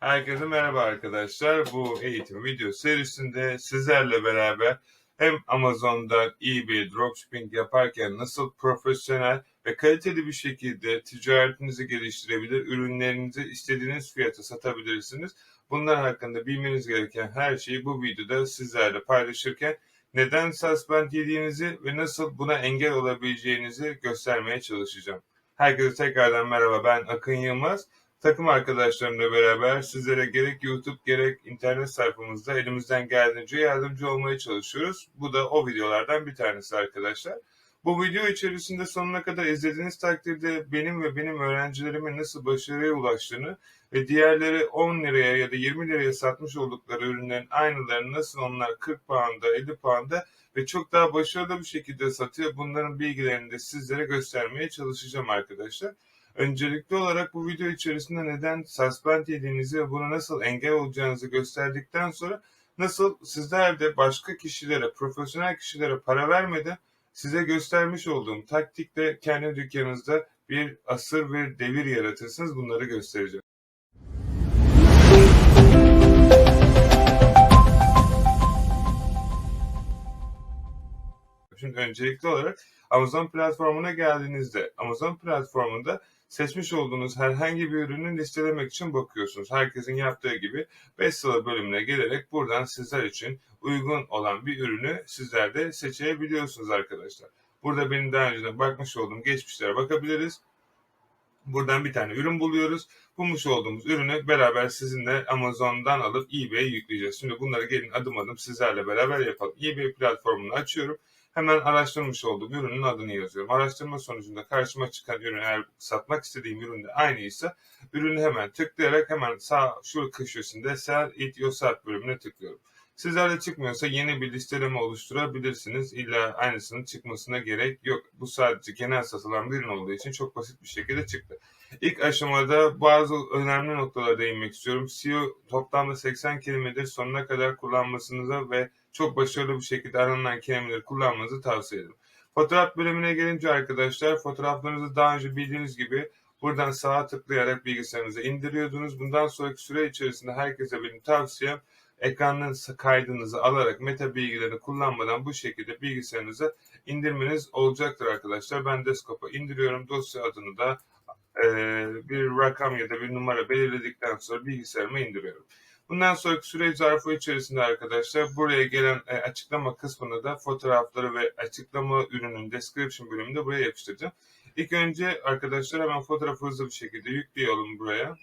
Herkese merhaba arkadaşlar. Bu eğitim video serisinde sizlerle beraber hem Amazon'da eBay dropshipping yaparken nasıl profesyonel ve kaliteli bir şekilde ticaretinizi geliştirebilir, ürünlerinizi istediğiniz fiyata satabilirsiniz. Bunlar hakkında bilmeniz gereken her şeyi bu videoda sizlerle paylaşırken neden suspend yediğinizi ve nasıl buna engel olabileceğinizi göstermeye çalışacağım. Herkese tekrardan merhaba ben Akın Yılmaz. Takım arkadaşlarımla beraber sizlere gerek YouTube gerek internet sayfamızda elimizden geldiğince yardımcı olmaya çalışıyoruz. Bu da o videolardan bir tanesi arkadaşlar. Bu video içerisinde sonuna kadar izlediğiniz takdirde benim ve benim öğrencilerimin nasıl başarıya ulaştığını ve diğerleri 10 liraya ya da 20 liraya satmış oldukları ürünlerin aynılarını nasıl onlar 40 pound'a 50 pound'a ve çok daha başarılı bir şekilde satıyor. Bunların bilgilerini de sizlere göstermeye çalışacağım arkadaşlar. Öncelikli olarak bu video içerisinde neden suspend yediğinizi ve buna nasıl engel olacağınızı gösterdikten sonra nasıl sizler de başka kişilere, profesyonel kişilere para vermeden size göstermiş olduğum taktikle kendi dükkanınızda bir asır ve devir yaratırsınız. Bunları göstereceğim. Şimdi öncelikli olarak Amazon platformuna geldiğinizde Amazon platformunda seçmiş olduğunuz herhangi bir ürünü listelemek için bakıyorsunuz. Herkesin yaptığı gibi bestseller bölümüne gelerek buradan sizler için uygun olan bir ürünü sizler de seçebiliyorsunuz arkadaşlar. Burada benim daha önceden bakmış olduğum geçmişlere bakabiliriz. Buradan bir tane ürün buluyoruz. Bulmuş olduğumuz ürünü beraber sizinle Amazon'dan alıp eBay'e yükleyeceğiz. Şimdi bunları gelin adım adım sizlerle beraber yapalım. eBay platformunu açıyorum. Hemen araştırmış olduğum ürünün adını yazıyorum. Araştırma sonucunda karşıma çıkan ürün eğer satmak istediğim ürün de aynıysa ürünü hemen tıklayarak hemen sağ şu köşesinde Sell It Yourself bölümüne tıklıyorum. Sizlerde çıkmıyorsa yeni bir listeleme oluşturabilirsiniz. İlla aynısının çıkmasına gerek yok. Bu sadece genel satılan bir ürün olduğu için çok basit bir şekilde çıktı. İlk aşamada bazı önemli noktalara değinmek istiyorum. SEO toplamda 80 kelimedir. Sonuna kadar kullanmasınıza ve çok başarılı bir şekilde aranan kelimeleri kullanmanızı tavsiye ederim. Fotoğraf bölümüne gelince arkadaşlar fotoğraflarınızı daha önce bildiğiniz gibi buradan sağa tıklayarak bilgisayarınıza indiriyordunuz. Bundan sonraki süre içerisinde herkese benim tavsiyem ekranın kaydınızı alarak meta bilgilerini kullanmadan bu şekilde bilgisayarınıza indirmeniz olacaktır arkadaşlar. Ben desktop'a indiriyorum. Dosya adını da e, bir rakam ya da bir numara belirledikten sonra bilgisayarıma indiriyorum. Bundan sonraki süreç zarfı içerisinde arkadaşlar buraya gelen e, açıklama kısmını da fotoğrafları ve açıklama ürünün description bölümünde buraya yapıştıracağım. İlk önce arkadaşlar hemen fotoğrafı hızlı bir şekilde yükleyelim buraya.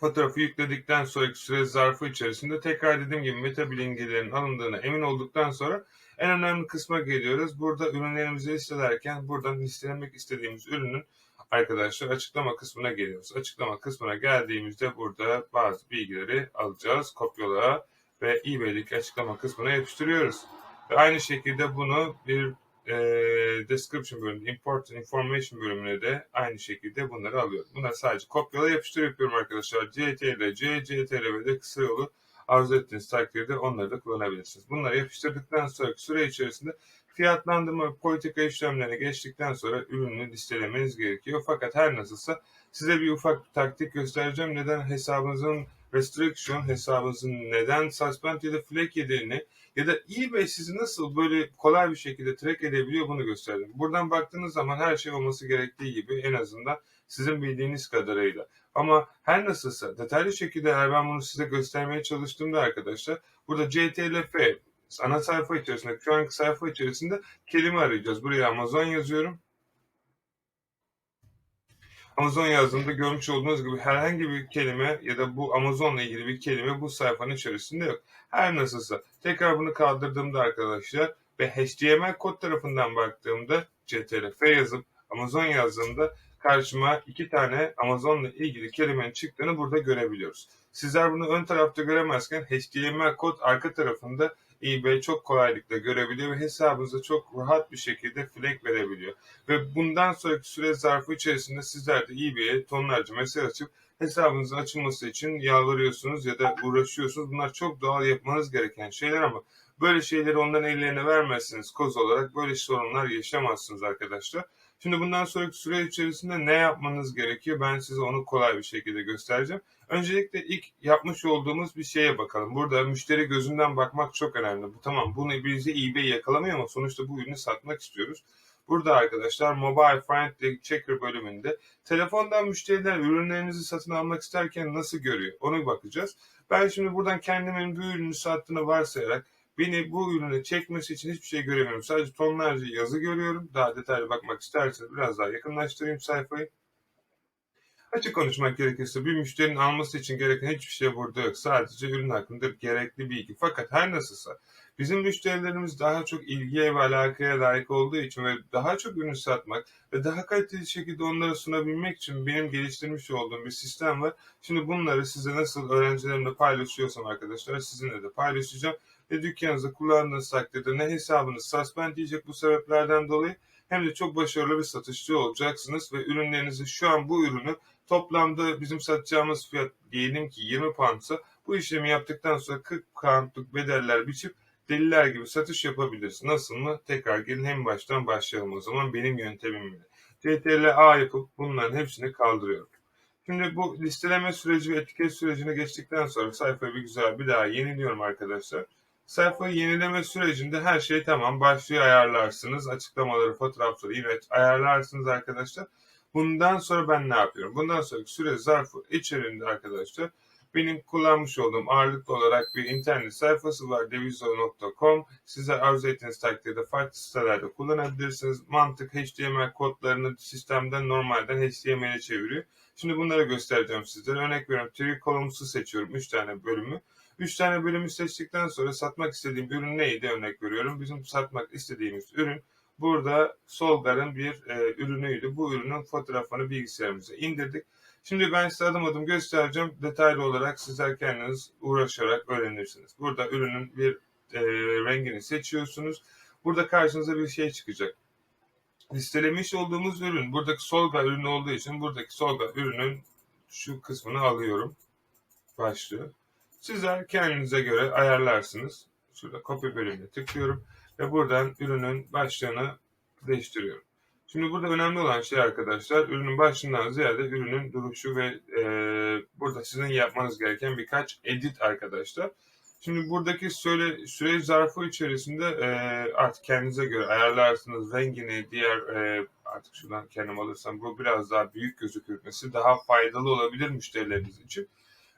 Fotoğrafı yükledikten sonraki süre zarfı içerisinde tekrar dediğim gibi meta bilgilerin alındığına emin olduktan sonra en önemli kısma geliyoruz. Burada ürünlerimizi listelerken buradan listelemek istediğimiz ürünün arkadaşlar açıklama kısmına geliyoruz. Açıklama kısmına geldiğimizde burada bazı bilgileri alacağız. Kopyala ve eBay'deki açıklama kısmına yapıştırıyoruz. Ve aynı şekilde bunu bir e, description bölümünde, important information bölümüne de aynı şekilde bunları alıyorum. Bunları sadece kopyala yapıştır yapıyorum arkadaşlar. CTRL, C, CTRL ve de kısa yolu arzu ettiğiniz takdirde onları da kullanabilirsiniz. Bunları yapıştırdıktan sonraki süre içerisinde fiyatlandırma politika işlemlerine geçtikten sonra ürünü listelemeniz gerekiyor. Fakat her nasılsa size bir ufak bir taktik göstereceğim. Neden hesabınızın restriction, hesabınızın neden suspend ya da flag yediğini ya da eBay sizi nasıl böyle kolay bir şekilde track edebiliyor bunu gösterdim. Buradan baktığınız zaman her şey olması gerektiği gibi en azından sizin bildiğiniz kadarıyla. Ama her nasılsa detaylı şekilde eğer ben bunu size göstermeye çalıştığımda arkadaşlar burada CTLF ana sayfa içerisinde şu anki sayfa içerisinde kelime arayacağız. Buraya Amazon yazıyorum. Amazon yazdığımda görmüş olduğunuz gibi herhangi bir kelime ya da bu Amazon'la ilgili bir kelime bu sayfanın içerisinde yok. Her nasılsa tekrar bunu kaldırdığımda arkadaşlar ve HTML kod tarafından baktığımda CTRF yazıp Amazon yazdığımda karşıma iki tane Amazon'la ilgili kelimenin çıktığını burada görebiliyoruz. Sizler bunu ön tarafta göremezken HTML kod arka tarafında eBay çok kolaylıkla görebiliyor ve hesabınıza çok rahat bir şekilde flag verebiliyor. Ve bundan sonraki süre zarfı içerisinde sizler de eBay'e tonlarca mesaj açıp hesabınızın açılması için yalvarıyorsunuz ya da uğraşıyorsunuz. Bunlar çok doğal yapmanız gereken şeyler ama böyle şeyleri onların ellerine vermezsiniz koz olarak böyle sorunlar yaşamazsınız arkadaşlar. Şimdi bundan sonraki süre içerisinde ne yapmanız gerekiyor? Ben size onu kolay bir şekilde göstereceğim. Öncelikle ilk yapmış olduğumuz bir şeye bakalım. Burada müşteri gözünden bakmak çok önemli. Bu tamam bunu bizi eBay yakalamıyor ama sonuçta bu ürünü satmak istiyoruz. Burada arkadaşlar Mobile Friendly Checker bölümünde telefondan müşteriler ürünlerinizi satın almak isterken nasıl görüyor? Onu bakacağız. Ben şimdi buradan kendimin bu ürünü sattığını varsayarak beni bu ürüne çekmesi için hiçbir şey göremiyorum. Sadece tonlarca yazı görüyorum. Daha detaylı bakmak isterseniz biraz daha yakınlaştırayım sayfayı. Açık konuşmak gerekirse bir müşterinin alması için gereken hiçbir şey burada yok. Sadece ürün hakkında gerekli bilgi. Fakat her nasılsa bizim müşterilerimiz daha çok ilgiye ve alakaya layık olduğu için ve daha çok ürün satmak ve daha kaliteli şekilde onlara sunabilmek için benim geliştirmiş olduğum bir sistem var. Şimdi bunları size nasıl öğrencilerimle paylaşıyorsam arkadaşlar sizinle de paylaşacağım. Ve dükkanınızda kullandığınız takdirde ne hesabınız suspend diyecek bu sebeplerden dolayı hem de çok başarılı bir satışçı olacaksınız ve ürünlerinizi şu an bu ürünü toplamda bizim satacağımız fiyat diyelim ki 20 poundsa bu işlemi yaptıktan sonra 40 poundluk bedeller biçip deliler gibi satış yapabiliriz. Nasıl mı? Tekrar gelin hem baştan başlayalım o zaman benim yöntemimle. CTRL A yapıp bunların hepsini kaldırıyorum. Şimdi bu listeleme süreci ve etiket sürecine geçtikten sonra sayfayı bir güzel bir daha yeniliyorum arkadaşlar. Sayfayı yenileme sürecinde her şey tamam. Başlığı ayarlarsınız. Açıklamaları, fotoğrafları yine ayarlarsınız arkadaşlar. Bundan sonra ben ne yapıyorum? Bundan sonraki süre zarfı içerisinde arkadaşlar benim kullanmış olduğum ağırlıklı olarak bir internet sayfası var devizo.com. Size arzu ettiğiniz takdirde farklı sitelerde kullanabilirsiniz. Mantık HTML kodlarını sistemden normalden HTML'e çeviriyor. Şimdi bunları göstereceğim sizlere. Örnek veriyorum. Tree Columns'u seçiyorum. 3 tane bölümü. 3 tane bölümü seçtikten sonra satmak istediğim ürün neydi örnek veriyorum. Bizim satmak istediğimiz ürün burada Solgar'ın bir e, ürünüydü. Bu ürünün fotoğrafını bilgisayarımıza indirdik. Şimdi ben size adım adım göstereceğim. Detaylı olarak sizler kendiniz uğraşarak öğrenirsiniz. Burada ürünün bir e, rengini seçiyorsunuz. Burada karşınıza bir şey çıkacak. Listelemiş olduğumuz ürün, buradaki Solgar ürünü olduğu için buradaki Solgar ürünün şu kısmını alıyorum. Başlıyor. Sizler kendinize göre ayarlarsınız. Şurada copy bölümüne tıklıyorum ve buradan ürünün başlığını değiştiriyorum. Şimdi burada önemli olan şey arkadaşlar ürünün başlığından ziyade ürünün duruşu ve e, burada sizin yapmanız gereken birkaç edit arkadaşlar. Şimdi buradaki söyle, süreç zarfı içerisinde e, artık kendinize göre ayarlarsınız rengini, diğer e, artık şuradan kendim alırsam bu biraz daha büyük gözükmesi daha faydalı olabilir müşterileriniz için.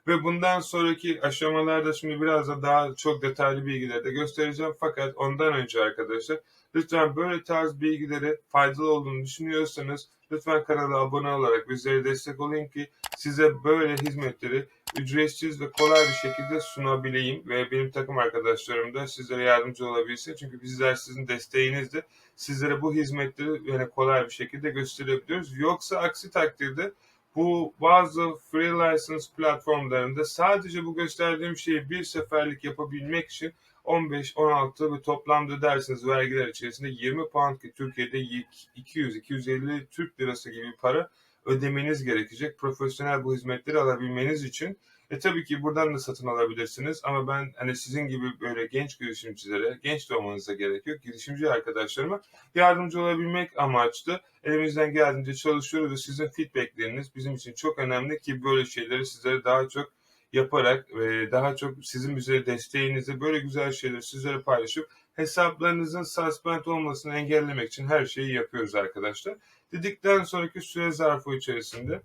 Ve bundan sonraki aşamalarda şimdi biraz da daha çok detaylı bilgileri de göstereceğim. Fakat ondan önce arkadaşlar lütfen böyle tarz bilgileri faydalı olduğunu düşünüyorsanız lütfen kanala abone olarak bizlere destek olun ki size böyle hizmetleri ücretsiz ve kolay bir şekilde sunabileyim ve benim takım arkadaşlarım da sizlere yardımcı olabilsin. Çünkü bizler sizin desteğinizle sizlere bu hizmetleri yani kolay bir şekilde gösterebiliyoruz. Yoksa aksi takdirde bu bazı free license platformlarında sadece bu gösterdiğim şeyi bir seferlik yapabilmek için 15-16 ve toplamda dersiniz vergiler içerisinde 20 pound ki Türkiye'de 200-250 Türk lirası gibi para ödemeniz gerekecek. Profesyonel bu hizmetleri alabilmeniz için. E tabii ki buradan da satın alabilirsiniz ama ben hani sizin gibi böyle genç girişimcilere, genç de olmanıza gerek yok. Girişimci arkadaşlarıma yardımcı olabilmek amaçlı elimizden geldiğince çalışıyoruz ve sizin feedbackleriniz bizim için çok önemli ki böyle şeyleri sizlere daha çok yaparak ve daha çok sizin bize desteğinizi böyle güzel şeyleri sizlere paylaşıp hesaplarınızın suspend olmasını engellemek için her şeyi yapıyoruz arkadaşlar. Dedikten sonraki süre zarfı içerisinde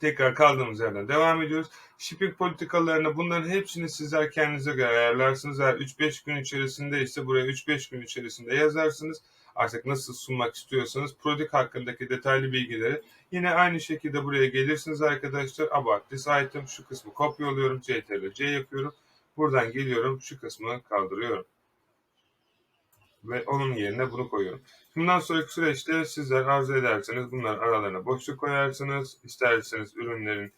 tekrar kaldığımız yerden devam ediyoruz. Shipping politikalarını bunların hepsini sizler kendinize göre ayarlarsınız. Eğer 3-5 gün içerisinde ise buraya 3-5 gün içerisinde yazarsınız. Artık nasıl sunmak istiyorsanız product hakkındaki detaylı bilgileri yine aynı şekilde buraya gelirsiniz arkadaşlar. About this item şu kısmı kopyalıyorum. CTRL C yapıyorum. Buradan geliyorum şu kısmı kaldırıyorum. Ve onun yerine bunu koyuyorum. Bundan sonraki süreçte sizler arzu ederseniz bunların aralarına boşluk koyarsınız. İsterseniz ürünlerin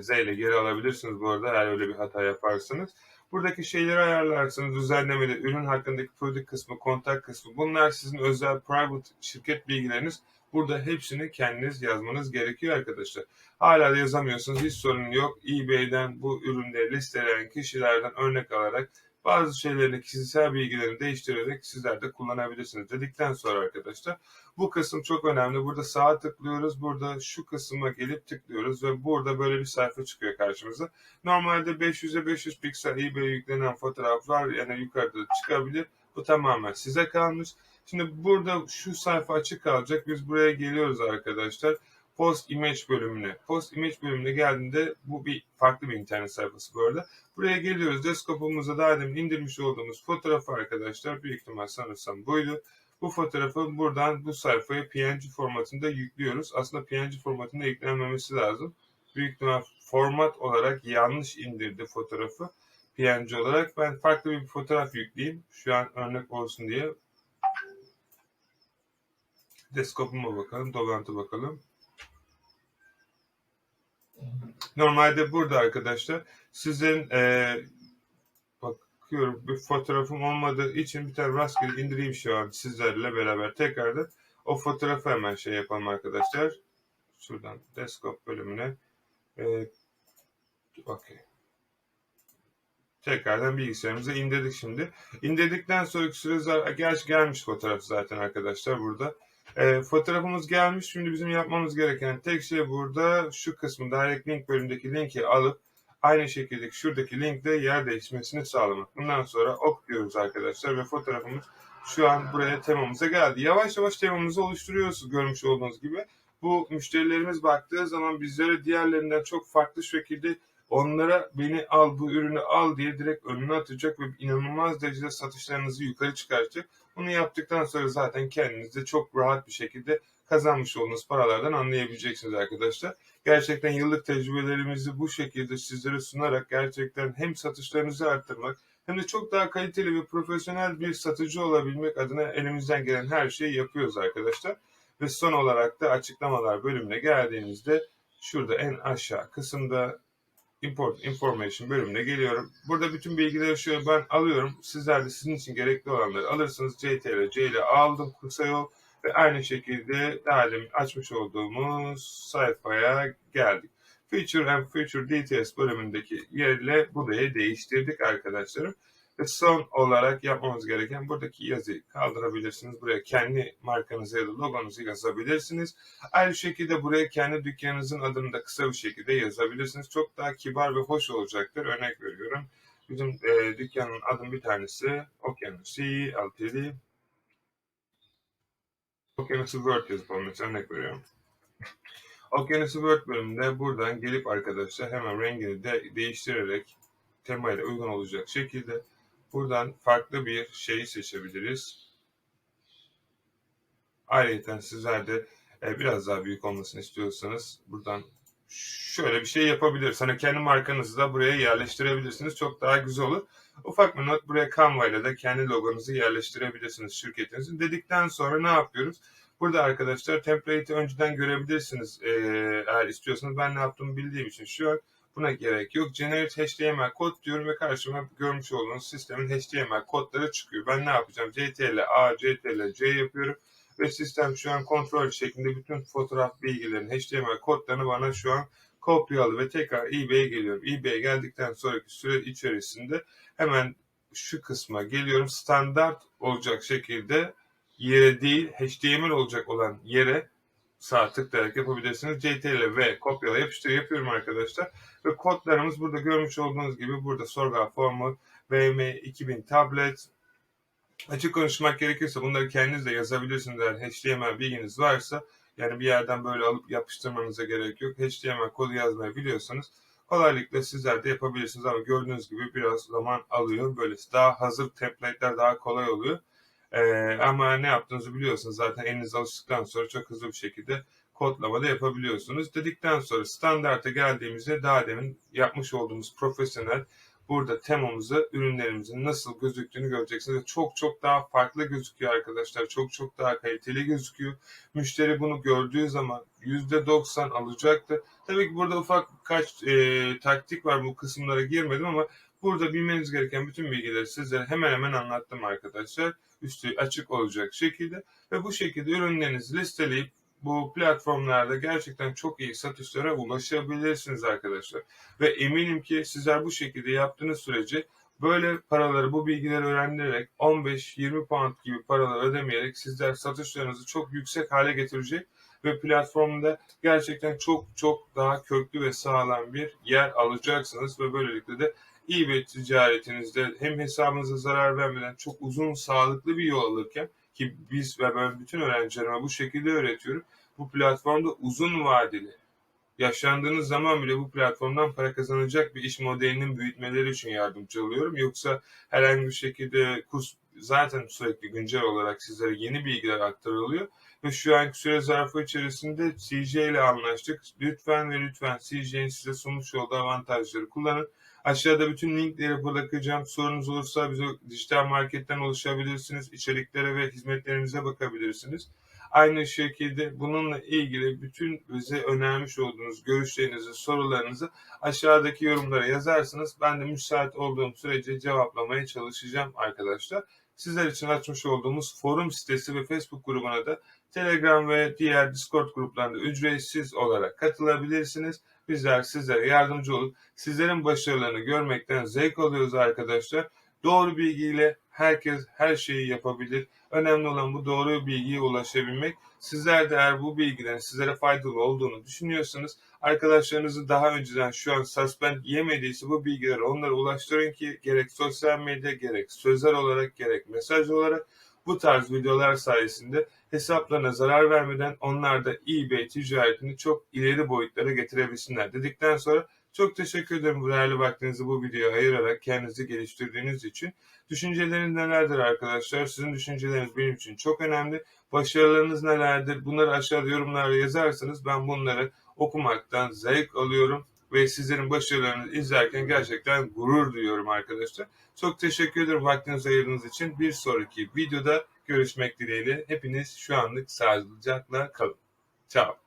Z ile geri alabilirsiniz bu arada eğer öyle bir hata yaparsanız. Buradaki şeyleri ayarlarsınız. Düzenlemeli ürün hakkındaki product kısmı, kontak kısmı. Bunlar sizin özel private şirket bilgileriniz. Burada hepsini kendiniz yazmanız gerekiyor arkadaşlar. Hala da yazamıyorsunuz. Hiç sorun yok. eBay'den bu ürünleri listeleyen kişilerden örnek alarak bazı şeylerini, kişisel bilgilerini değiştirerek sizler de kullanabilirsiniz dedikten sonra arkadaşlar bu kısım çok önemli. Burada sağa tıklıyoruz. Burada şu kısma gelip tıklıyoruz ve burada böyle bir sayfa çıkıyor karşımıza. Normalde 500'e 500 piksel eBay'e yüklenen fotoğraflar yani yukarıda çıkabilir. Bu tamamen size kalmış. Şimdi burada şu sayfa açık kalacak. Biz buraya geliyoruz arkadaşlar. Post Image bölümüne. Post Image bölümüne geldiğinde bu bir farklı bir internet sayfası bu arada. Buraya geliyoruz. Desktop'umuza daha demin indirmiş olduğumuz fotoğrafı arkadaşlar. Büyük ihtimal sanırsam buydu. Bu fotoğrafı buradan bu sayfaya PNG formatında yüklüyoruz. Aslında PNG formatında yüklenmemesi lazım. Büyük ihtimal format olarak yanlış indirdi fotoğrafı. PNG olarak ben farklı bir fotoğraf yükleyeyim. Şu an örnek olsun diye. Desktop'uma bakalım, dolantı bakalım. Normalde burada arkadaşlar sizin e, bakıyorum bir fotoğrafım olmadığı için bir tane rastgele indireyim şu an sizlerle beraber tekrardan. O fotoğrafı hemen şey yapalım arkadaşlar. Şuradan desktop bölümüne. E, Okey. Tekrardan bilgisayarımıza indirdik şimdi. İndirdikten sonraki süre gerçi gelmiş fotoğraf zaten arkadaşlar burada. E, fotoğrafımız gelmiş. Şimdi bizim yapmamız gereken tek şey burada şu kısmı direct link bölümündeki linki alıp aynı şekilde şuradaki linkle yer değişmesini sağlamak. Bundan sonra ok diyoruz arkadaşlar ve fotoğrafımız şu an buraya temamıza geldi. Yavaş yavaş temamızı oluşturuyoruz görmüş olduğunuz gibi. Bu müşterilerimiz baktığı zaman bizlere diğerlerinden çok farklı şekilde onlara beni al bu ürünü al diye direkt önüne atacak ve inanılmaz derecede satışlarınızı yukarı çıkartacak. Bunu yaptıktan sonra zaten kendiniz de çok rahat bir şekilde kazanmış olduğunuz paralardan anlayabileceksiniz arkadaşlar. Gerçekten yıllık tecrübelerimizi bu şekilde sizlere sunarak gerçekten hem satışlarınızı arttırmak hem de çok daha kaliteli ve profesyonel bir satıcı olabilmek adına elimizden gelen her şeyi yapıyoruz arkadaşlar. Ve son olarak da açıklamalar bölümüne geldiğimizde şurada en aşağı kısımda Import Information bölümüne geliyorum. Burada bütün bilgileri şöyle ben alıyorum. Sizler de sizin için gerekli olanları alırsınız. CTRL, C ile aldım kısa yol ve aynı şekilde daha demin açmış olduğumuz sayfaya geldik. Feature and Feature Details bölümündeki yerle burayı değiştirdik arkadaşlarım. Ve son olarak yapmamız gereken buradaki yazıyı kaldırabilirsiniz. Buraya kendi markanızı ya da logonuzu yazabilirsiniz. Aynı şekilde buraya kendi dükkanınızın adını da kısa bir şekilde yazabilirsiniz. Çok daha kibar ve hoş olacaktır. Örnek veriyorum. Bizim e, dükkanın adının bir tanesi Okyanusi Ltd. Okyanusi Word yazalım mesela örnek veriyorum. Okyanusi Word bölümünde buradan gelip arkadaşlar hemen rengini de değiştirerek temayla uygun olacak şekilde buradan farklı bir şeyi seçebiliriz. Ayrıca sizler de e, biraz daha büyük olmasını istiyorsanız buradan şöyle bir şey yapabiliriz. Hani kendi markanızı da buraya yerleştirebilirsiniz. Çok daha güzel olur. Ufak bir not buraya Canva ile de kendi logonuzu yerleştirebilirsiniz şirketinizin. Dedikten sonra ne yapıyoruz? Burada arkadaşlar template'i önceden görebilirsiniz ee, eğer istiyorsanız. Ben ne yaptığımı bildiğim için şu an buna gerek yok. Generate HTML kod diyorum ve karşıma görmüş olduğunuz sistemin HTML kodları çıkıyor. Ben ne yapacağım? CTRL A, CTRL C yapıyorum ve sistem şu an kontrol şeklinde bütün fotoğraf bilgilerini, HTML kodlarını bana şu an kopyaladı ve tekrar eBay'e geliyorum. eBay'e geldikten sonraki süre içerisinde hemen şu kısma geliyorum. Standart olacak şekilde yere değil HTML olacak olan yere sağ tıklayarak yapabilirsiniz. CTRL V kopyala yapıştır yapıyorum arkadaşlar. Ve kodlarımız burada görmüş olduğunuz gibi burada sorgu formu VM2000 tablet açık konuşmak gerekirse bunları kendiniz de yazabilirsiniz eğer HTML bilginiz varsa yani bir yerden böyle alıp yapıştırmanıza gerek yok. HTML kodu yazmayı biliyorsanız kolaylıkla sizler de yapabilirsiniz ama gördüğünüz gibi biraz zaman alıyor. Böylesi daha hazır template'ler daha kolay oluyor. Ee, ama ne yaptığınızı biliyorsunuz. Zaten eliniz alıştıktan sonra çok hızlı bir şekilde kodlama da yapabiliyorsunuz. Dedikten sonra standarta geldiğimizde daha demin yapmış olduğumuz profesyonel burada temamızı, ürünlerimizin nasıl gözüktüğünü göreceksiniz. Çok çok daha farklı gözüküyor arkadaşlar. Çok çok daha kaliteli gözüküyor. Müşteri bunu gördüğü zaman %90 alacaktır. Tabii ki burada ufak birkaç e, taktik var. Bu kısımlara girmedim ama burada bilmeniz gereken bütün bilgileri sizlere hemen hemen anlattım arkadaşlar. Üstü açık olacak şekilde ve bu şekilde ürünlerinizi listeleyip bu platformlarda gerçekten çok iyi satışlara ulaşabilirsiniz arkadaşlar. Ve eminim ki sizler bu şekilde yaptığınız sürece Böyle paraları, bu bilgileri öğrenerek 15-20 pound gibi paralar ödemeyerek sizler satışlarınızı çok yüksek hale getirecek ve platformda gerçekten çok çok daha köklü ve sağlam bir yer alacaksınız ve böylelikle de iyi bir ticaretinizde hem hesabınıza zarar vermeden çok uzun sağlıklı bir yol alırken ki biz ve ben bütün öğrencilerime bu şekilde öğretiyorum. Bu platformda uzun vadeli yaşlandığınız zaman bile bu platformdan para kazanacak bir iş modelinin büyütmeleri için yardımcı oluyorum. Yoksa herhangi bir şekilde kurs zaten sürekli güncel olarak sizlere yeni bilgiler aktarılıyor. Ve şu anki süre zarfı içerisinde CJ ile anlaştık. Lütfen ve lütfen CJ'nin size sunmuş olduğu avantajları kullanın. Aşağıda bütün linkleri bırakacağım. Sorunuz olursa bize dijital marketten ulaşabilirsiniz. İçeriklere ve hizmetlerimize bakabilirsiniz. Aynı şekilde bununla ilgili bütün bize önermiş olduğunuz görüşlerinizi, sorularınızı aşağıdaki yorumlara yazarsınız. Ben de müsait olduğum sürece cevaplamaya çalışacağım arkadaşlar. Sizler için açmış olduğumuz forum sitesi ve Facebook grubuna da Telegram ve diğer Discord gruplarında ücretsiz olarak katılabilirsiniz. Bizler sizlere yardımcı olup sizlerin başarılarını görmekten zevk alıyoruz arkadaşlar. Doğru bilgiyle herkes her şeyi yapabilir. Önemli olan bu doğru bilgiye ulaşabilmek. Sizler de eğer bu bilgilerin sizlere faydalı olduğunu düşünüyorsanız arkadaşlarınızı daha önceden şu an suspend yemediyse bu bilgileri onlara ulaştırın ki gerek sosyal medya gerek sözel olarak gerek mesaj olarak bu tarz videolar sayesinde hesaplarına zarar vermeden onlar da eBay ticaretini çok ileri boyutlara getirebilsinler dedikten sonra çok teşekkür ederim bu değerli vaktinizi bu videoya ayırarak kendinizi geliştirdiğiniz için. Düşünceleriniz nelerdir arkadaşlar? Sizin düşünceleriniz benim için çok önemli. Başarılarınız nelerdir? Bunları aşağıda yorumlara yazarsanız ben bunları okumaktan zevk alıyorum ve sizlerin başarılarınızı izlerken gerçekten gurur duyuyorum arkadaşlar. Çok teşekkür ederim vaktinizi ayırdığınız için. Bir sonraki videoda görüşmek dileğiyle. Hepiniz şu anlık sağlıcakla kalın. Ciao.